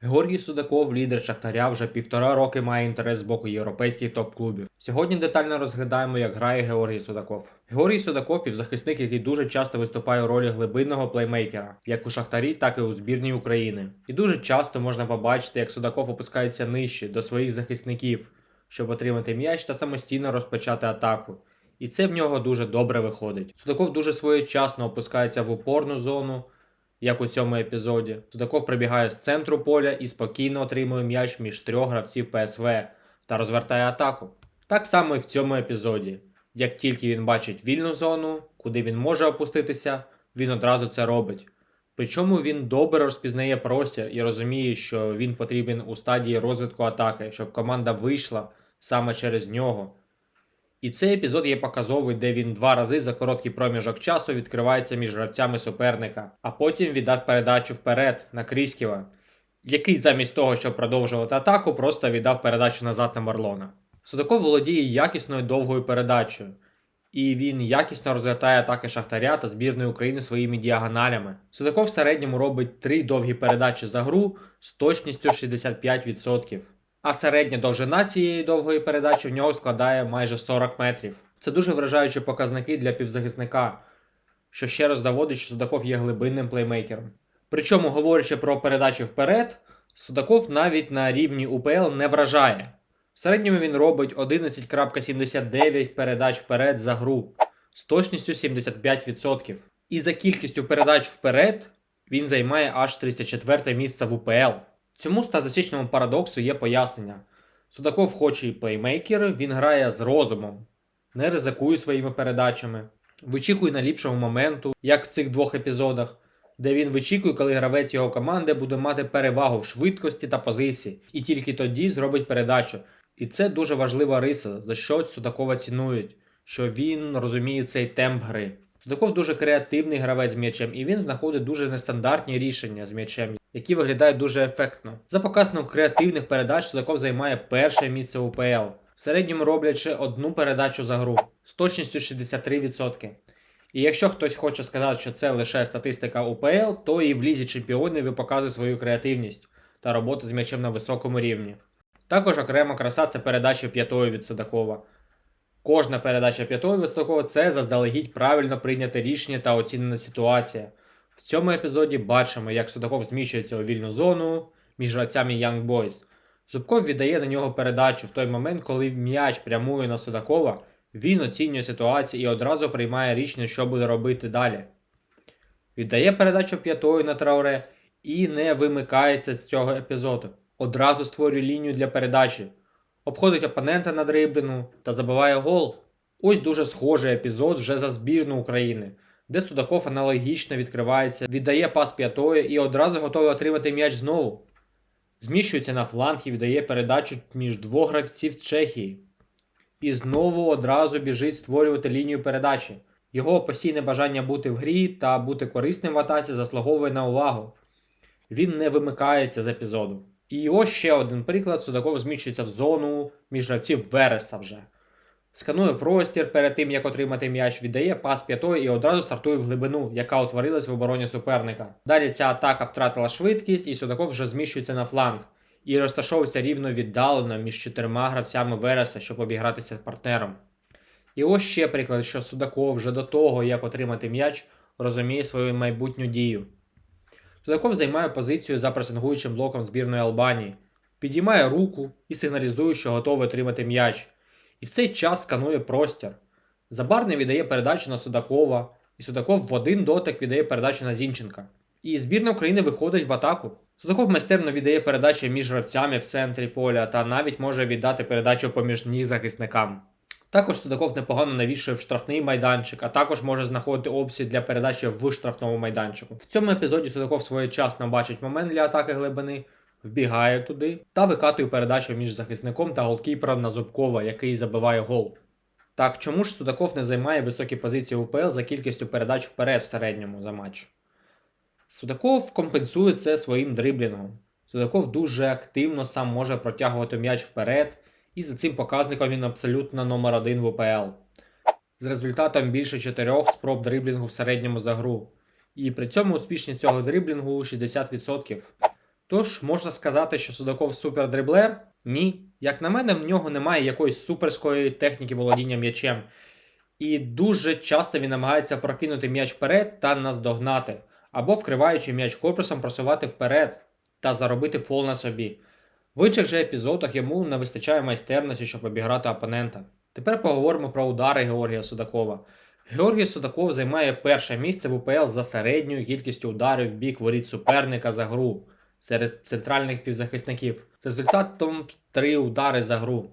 Георгій Судаков, лідер Шахтаря, вже півтора роки має інтерес з боку європейських топ-клубів. Сьогодні детально розглядаємо, як грає Георгій Судаков. Георгій Судаков півзахисник, який дуже часто виступає у ролі глибинного плеймейкера, як у Шахтарі, так і у збірній України. І дуже часто можна побачити, як Судаков опускається нижче до своїх захисників, щоб отримати м'яч та самостійно розпочати атаку. І це в нього дуже добре виходить. Судаков дуже своєчасно опускається в упорну зону, як у цьому епізоді. Судаков прибігає з центру поля і спокійно отримує м'яч між трьох гравців ПСВ та розвертає атаку. Так само і в цьому епізоді. Як тільки він бачить вільну зону, куди він може опуститися, він одразу це робить. Причому він добре розпізнає простір і розуміє, що він потрібен у стадії розвитку атаки, щоб команда вийшла саме через нього. І цей епізод є показовий, де він два рази за короткий проміжок часу відкривається між гравцями суперника, а потім віддав передачу вперед на Крісківа, який замість того, щоб продовжувати атаку, просто віддав передачу назад на Марлона. Судаков володіє якісною довгою передачею, і він якісно розвертає атаки Шахтаря та збірної України своїми діагоналями. Судаков в середньому робить три довгі передачі за гру з точністю 65%. А середня довжина цієї довгої передачі в нього складає майже 40 метрів. Це дуже вражаючі показники для півзахисника, що ще раз доводить, що Судаков є глибинним плеймейкером. Причому, говорячи про передачі вперед, Судаков навіть на рівні УПЛ не вражає. В середньому він робить 11.79 передач вперед за гру з точністю 75%. І за кількістю передач вперед він займає аж 34 місце в УПЛ. Цьому статистичному парадоксу є пояснення. Судаков, хоч і плеймейкер, він грає з розумом, не ризикує своїми передачами, вичікує наліпшого моменту, як в цих двох епізодах, де він вичікує, коли гравець його команди буде мати перевагу в швидкості та позиції, і тільки тоді зробить передачу. І це дуже важлива риса, за що Судакова цінують, що він розуміє цей темп гри. Судаков дуже креативний гравець з м'ячем, і він знаходить дуже нестандартні рішення з м'ячем, які виглядають дуже ефектно. За показником креативних передач Судаков займає перше місце УПЛ, в середньому роблячи одну передачу за гру з точністю 63%. І якщо хтось хоче сказати, що це лише статистика УПЛ, то і в лізі чемпіонів ви показує свою креативність та роботу з м'ячем на високому рівні. Також окрема краса це передача п'ятою від Судакова. Кожна передача п'ятою від Судакова це заздалегідь правильно прийняте рішення та оцінена ситуація. В цьому епізоді бачимо, як Судаков зміщується у вільну зону між гравцями Young Boys. Зубков віддає на нього передачу в той момент, коли м'яч прямує на Судакова, він оцінює ситуацію і одразу приймає рішення, що буде робити далі. Віддає передачу п'ятою на трауре і не вимикається з цього епізоду. Одразу створює лінію для передачі, обходить опонента на дриблінгу та забиває гол. Ось дуже схожий епізод вже за збірну України, де Судаков аналогічно відкривається, віддає пас п'ятою і одразу готовий отримати м'яч знову. Зміщується на фланг і віддає передачу між двох гравців Чехії. І знову одразу біжить створювати лінію передачі. Його постійне бажання бути в грі та бути корисним в атаці заслуговує на увагу. Він не вимикається з епізоду. І ось ще один приклад: Судаков зміщується в зону між гравців Вереса вже. Сканує простір перед тим, як отримати м'яч, віддає пас п'ятою і одразу стартує в глибину, яка утворилась в обороні суперника. Далі ця атака втратила швидкість, і Судаков вже зміщується на фланг і розташовується рівно віддалено між чотирма гравцями Вереса, щоб обігратися партнером. І ось ще приклад, що Судаков вже до того, як отримати м'яч, розуміє свою майбутню дію. Судаков займає позицію за пресингуючим блоком збірної Албанії, підіймає руку і сигналізує, що готовий отримати м'яч. І в цей час сканує простір. Забарний віддає передачу на Судакова, і Судаков в один дотик віддає передачу на Зінченка. І збірна України виходить в атаку. Судаков майстерно віддає передачі між гравцями в центрі поля та навіть може віддати передачу поміж ніг захисникам. Також Судаков непогано навішує в штрафний майданчик, а також може знаходити опції для передачі в штрафному майданчику. В цьому епізоді Судаков своєчасно бачить момент для атаки глибини, вбігає туди та викатує передачу між захисником та голкіпером на Зубкова, який забиває гол. Так, чому ж Судаков не займає високі позиції УПЛ за кількістю передач вперед в середньому за матч? Судаков компенсує це своїм дриблінгом. Судаков дуже активно сам може протягувати м'яч вперед, і за цим показником він абсолютно номер один в УПЛ. З результатом більше 4 спроб дриблінгу в середньому за гру. І при цьому успішність цього дриблінгу 60%. Тож можна сказати, що Судаков супердриблер? Ні. Як на мене, в нього немає якоїсь суперської техніки володіння м'ячем. І дуже часто він намагається прокинути м'яч вперед та наздогнати, або вкриваючи м'яч корпусом просувати вперед та заробити фол на собі. В інших же епізодах йому не вистачає майстерності, щоб обіграти опонента. Тепер поговоримо про удари Георгія Судакова. Георгій Судаков займає перше місце в УПЛ за середньою кількістю ударів в бік воріт суперника за гру серед центральних півзахисників з результатом 3 удари за гру.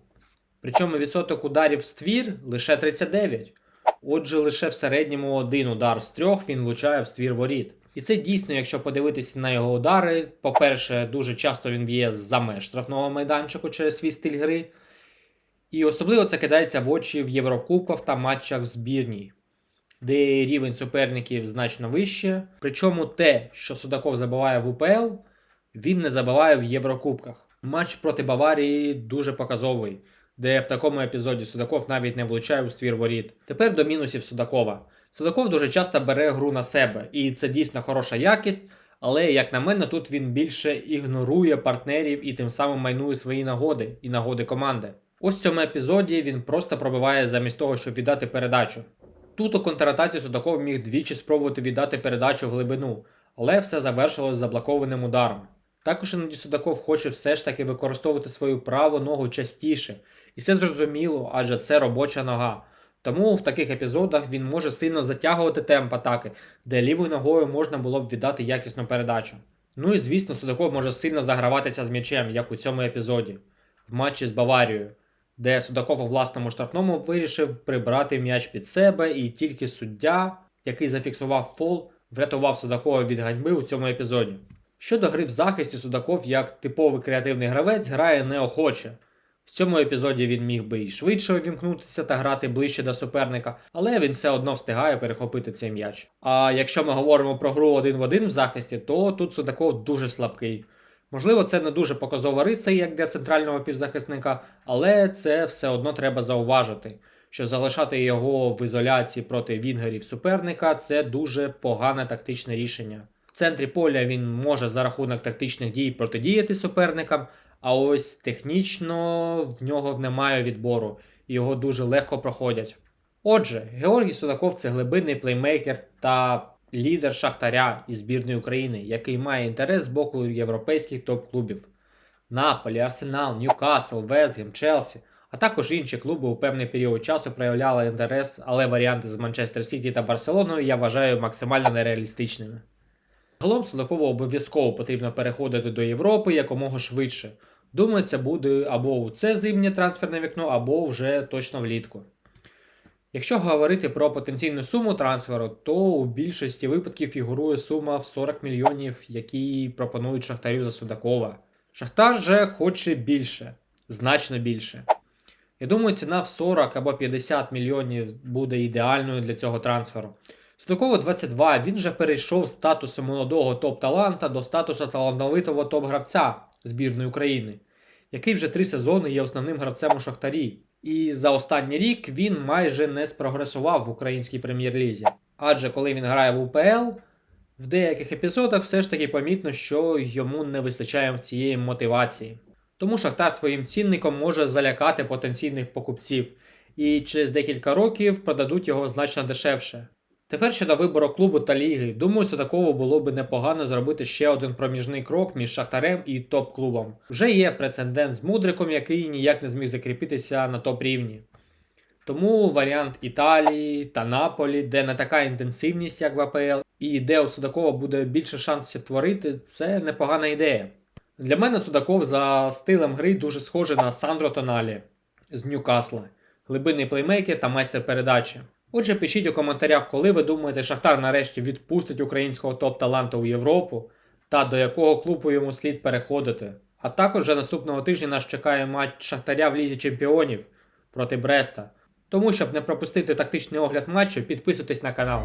Причому відсоток ударів в ствір лише 39. Отже, лише в середньому один удар з трьох він влучає в ствір воріт. І це дійсно, якщо подивитися на його удари, по-перше, дуже часто він б'є за меж штрафного майданчику через свій стиль гри. І особливо це кидається в очі в Єврокубках та матчах в збірній, де рівень суперників значно вище. Причому те, що Судаков забиває в УПЛ, він не забиває в Єврокубках. Матч проти Баварії дуже показовий, де в такому епізоді Судаков навіть не влучає у ствір воріт. Тепер до мінусів Судакова. Судаков дуже часто бере гру на себе, і це дійсно хороша якість, але, як на мене, тут він більше ігнорує партнерів і тим самим майнує свої нагоди і нагоди команди. Ось в цьому епізоді він просто пробиває замість того, щоб віддати передачу. Тут у контратаці Судаков міг двічі спробувати віддати передачу в глибину, але все завершилось заблокованим ударом. Також іноді Судаков хоче все ж таки використовувати свою праву ногу частіше, і це зрозуміло, адже це робоча нога. Тому в таких епізодах він може сильно затягувати темп атаки, де лівою ногою можна було б віддати якісну передачу. Ну і звісно, Судаков може сильно заграватися з м'ячем, як у цьому епізоді, в матчі з Баварією, де Судаков у власному штрафному вирішив прибрати м'яч під себе, і тільки суддя, який зафіксував фол, врятував Судакова від ганьби у цьому епізоді. Щодо гри в захисті, Судаков, як типовий креативний гравець, грає неохоче. В цьому епізоді він міг би і швидше увімкнутися та грати ближче до суперника, але він все одно встигає перехопити цей м'яч. А якщо ми говоримо про гру один в один в захисті, то тут Судаков дуже слабкий. Можливо, це не дуже показова риса, як для центрального півзахисника, але це все одно треба зауважити, що залишати його в ізоляції проти вінгерів суперника це дуже погане тактичне рішення. В центрі поля він може за рахунок тактичних дій протидіяти суперникам, а ось технічно в нього немає відбору, його дуже легко проходять. Отже, Георгій Судаков це глибинний плеймейкер та лідер Шахтаря і збірної України, який має інтерес з боку європейських топ-клубів. Наполі, Арсенал, Ньюкасл, Вестгем, Челсі, а також інші клуби у певний період часу проявляли інтерес, але варіанти з Манчестер Сіті та Барселоною я вважаю максимально нереалістичними. Загалом Судакову обов'язково потрібно переходити до Європи якомога швидше. Думаю, це буде або у це зимнє трансферне вікно, або вже точно влітку. Якщо говорити про потенційну суму трансферу, то у більшості випадків фігурує сума в 40 мільйонів, які пропонують Шахтарю за Судакова. Шахтар же хоче більше, значно більше. Я думаю, ціна в 40 або 50 мільйонів буде ідеальною для цього трансферу. Судакову 22, він же перейшов з статусу молодого топ-таланта до статусу талановитого топ-гравця збірної України, який вже три сезони є основним гравцем у Шахтарі. І за останній рік він майже не спрогресував в українській прем'єр-лізі. Адже коли він грає в УПЛ, в деяких епізодах все ж таки помітно, що йому не вистачає цієї мотивації. Тому Шахтар своїм цінником може залякати потенційних покупців, і через декілька років продадуть його значно дешевше. Тепер щодо вибору клубу та ліги, думаю, Судакову було би непогано зробити ще один проміжний крок між Шахтарем і топ-клубом. Вже є прецедент з Мудриком, який ніяк не зміг закріпитися на топ-рівні. Тому варіант Італії та Наполі, де не така інтенсивність, як в АПЛ, і де у Судакова буде більше шансів творити, це непогана ідея. Для мене Судаков за стилем гри дуже схожий на Сандро Тоналі з Ньюкасла, глибинний плеймейкер та майстер передачі. Отже, пишіть у коментарях, коли ви думаєте, Шахтар нарешті відпустить українського топ-таланту у Європу та до якого клубу йому слід переходити. А також вже наступного тижня нас чекає матч Шахтаря в Лізі Чемпіонів проти Бреста. Тому, щоб не пропустити тактичний огляд матчу, підписуйтесь на канал.